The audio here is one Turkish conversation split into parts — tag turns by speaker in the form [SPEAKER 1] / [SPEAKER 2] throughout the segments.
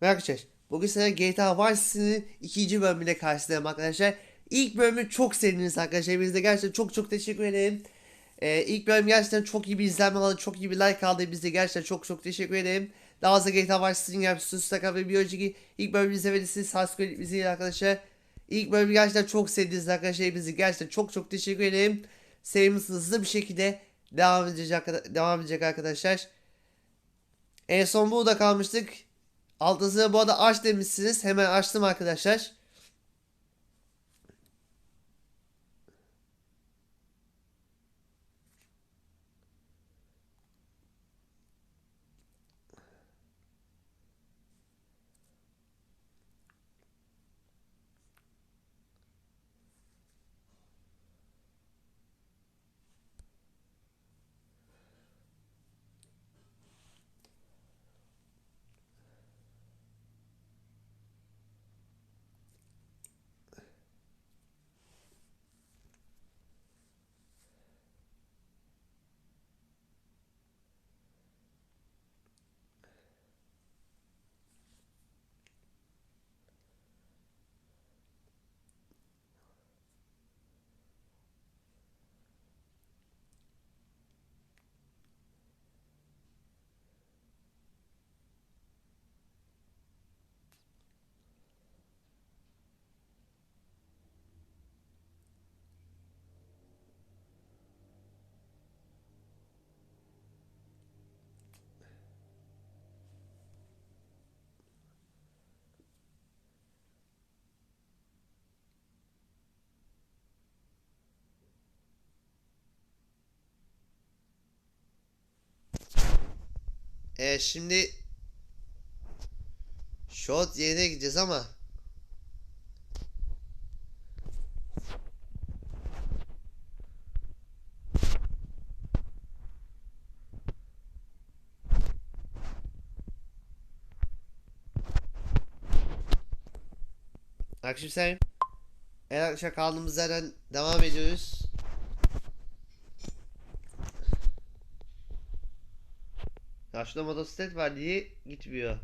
[SPEAKER 1] Merhaba arkadaşlar. Bugün size GTA Vice City'nin ikinci bölümüyle karşılayalım arkadaşlar. İlk bölümü çok sevdiniz arkadaşlar. Biz de gerçekten çok çok teşekkür ederim. Ee, ilk bölüm gerçekten çok iyi bir izlenme aldı. Çok iyi bir like aldı. Biz de gerçekten çok çok teşekkür ederim. Daha fazla GTA Vice City'nin yapmışsınız. Mutlaka ve bir önceki ilk bölümü izlemediyseniz subscribe izleyin arkadaşlar. İlk bölümü gerçekten çok sevdiniz arkadaşlar. Bizi gerçekten çok çok teşekkür ederim. Serimiz hızlı bir şekilde devam edecek, devam edecek arkadaşlar. En son burada kalmıştık. Altınızı bu arada aç demişsiniz. Hemen açtım arkadaşlar. Ee, şimdi Shot yerine gideceğiz ama Akşam sen Evet arkadaşlar kaldığımız yerden devam ediyoruz. Şurada motosiklet var diye gitmiyor.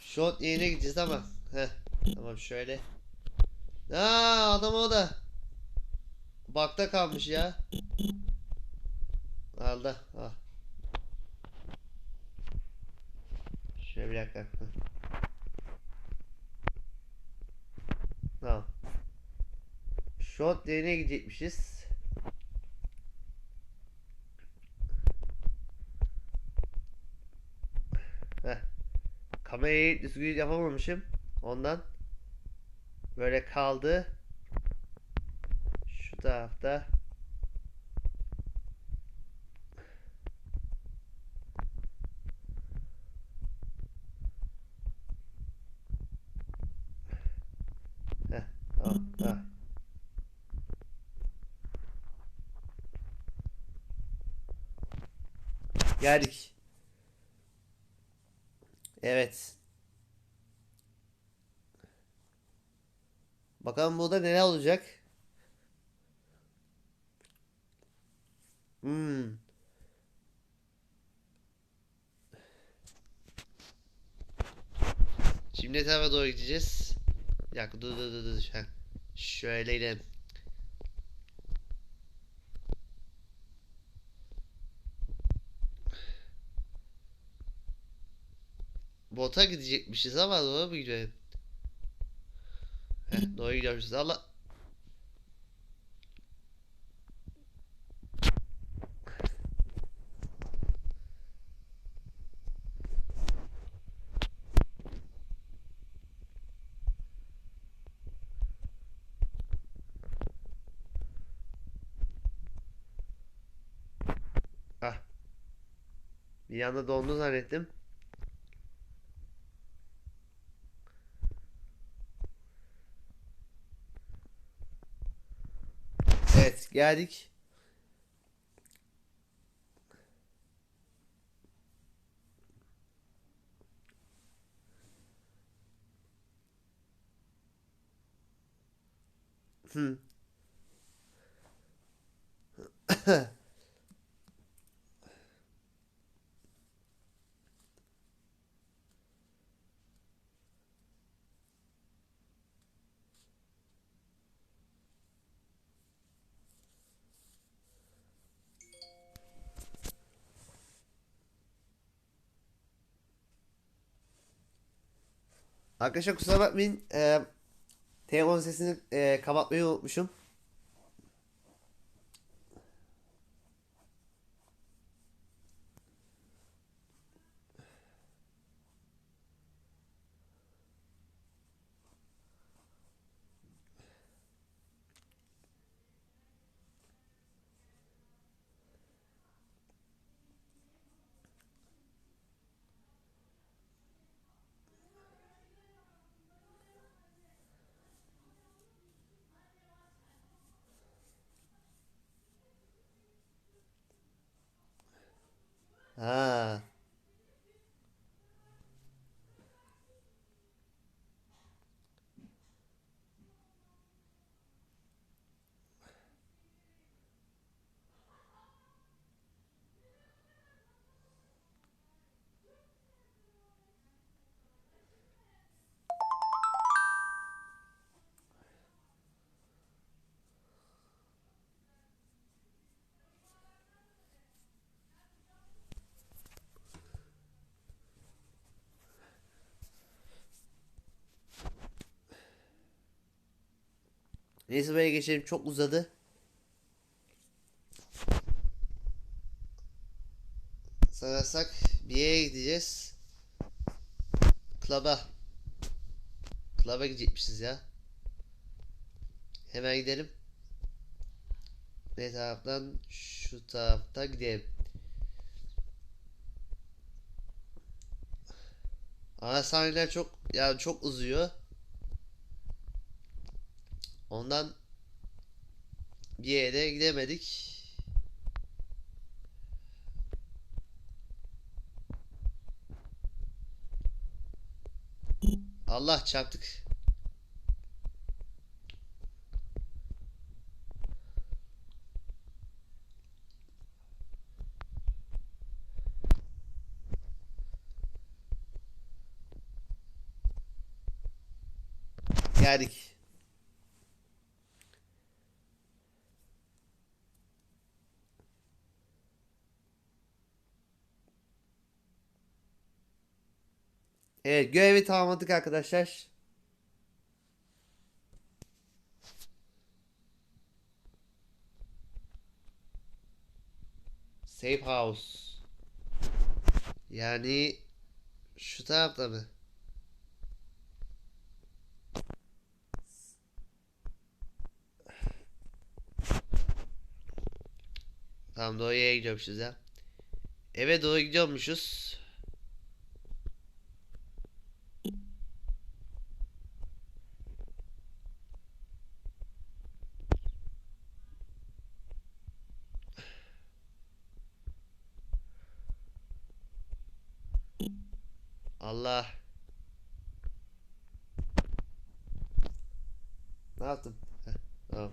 [SPEAKER 1] Shot yerine gideceğiz ama. Heh. Tamam şöyle. Aa adam o da. Bakta kalmış ya. Aldı. Ah. Şöyle bir dakika. Tamam. Shot yerine gidecekmişiz. Heh. Kamerayı düzgün yapamamışım. Ondan böyle kaldı. Şu tarafta. Geldik. Evet. Bakalım burada neler olacak. Hmm. Şimdi tarafa doğru gideceğiz? Dakika dur dur dur dur. Heh. Şöyle gidelim. Bota gidecekmişiz ama doğru mu gidiyorum? Heh, doğru gidiyormuşuz. Allah. Ah. Bir anda dondu zannettim. Geldik. Hmm. Arkadaşlar kusura bakmayın. Ee, telefon sesini e, kapatmayı unutmuşum. हाँ। Neyse böyle geçelim çok uzadı. Sanırsak bir yere gideceğiz. Klaba. Klaba gidecekmişiz ya. Hemen gidelim. Ne taraftan? Şu taraftan gidelim. Ana sahneler çok yani çok uzuyor. Ondan bir yere gidemedik. Allah çarptık. Geldik. Evet görevi tamamladık arkadaşlar. Safe house. Yani şu tarafta mı? Tamam doğru yere gidiyormuşuz ya. Eve doğru gidiyormuşuz. Allah. Ne yaptım? Tamam.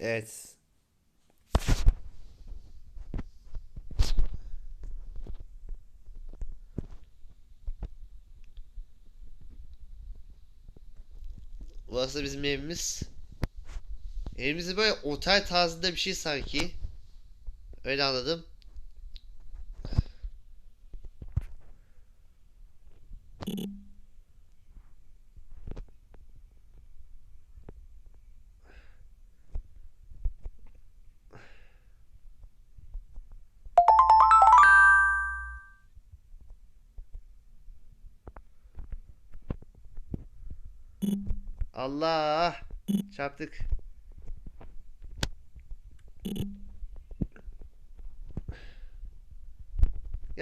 [SPEAKER 1] Evet. Burası bizim evimiz. Evimiz böyle otel tarzında bir şey sanki. Öyle anladım. Allah! Çarptık.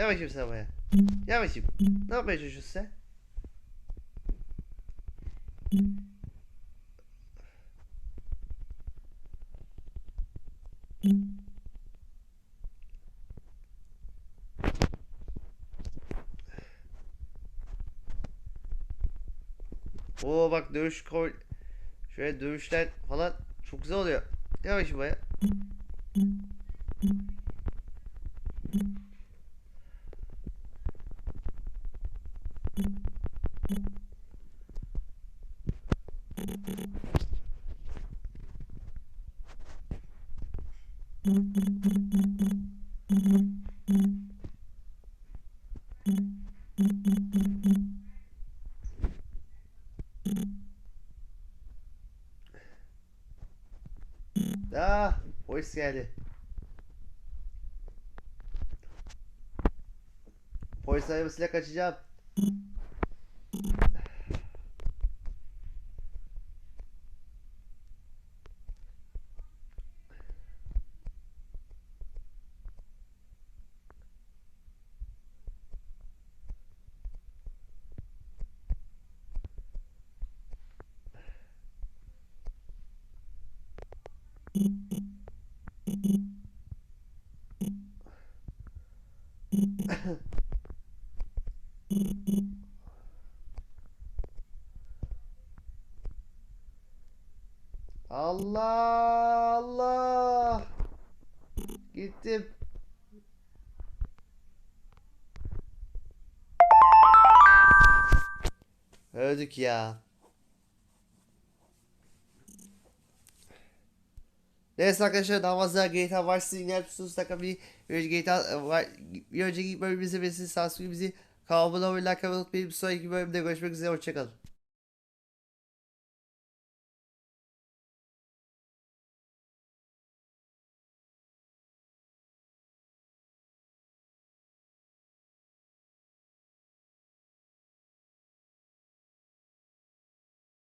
[SPEAKER 1] Gel bakayım sen buraya. Gel bakayım. Ne yapmaya çalışıyorsun sen? Oo bak dövüş koy. Şöyle dövüşler falan çok güzel oluyor. Gel bakayım buraya. Ah, polis geldi. Polis arabasıyla kaçacağım. Allah Allah. Gittim. Öldük ya. Neyse arkadaşlar fazla GTA Vice City'ni yapıyorsunuz. Takım bir bir GTA var. Bir önceki bölümümüzde ve siz sansürü bizi kanalıma abone olmayı like unutmayın. Bir sonraki bölümde görüşmek üzere. Hoşçakalın.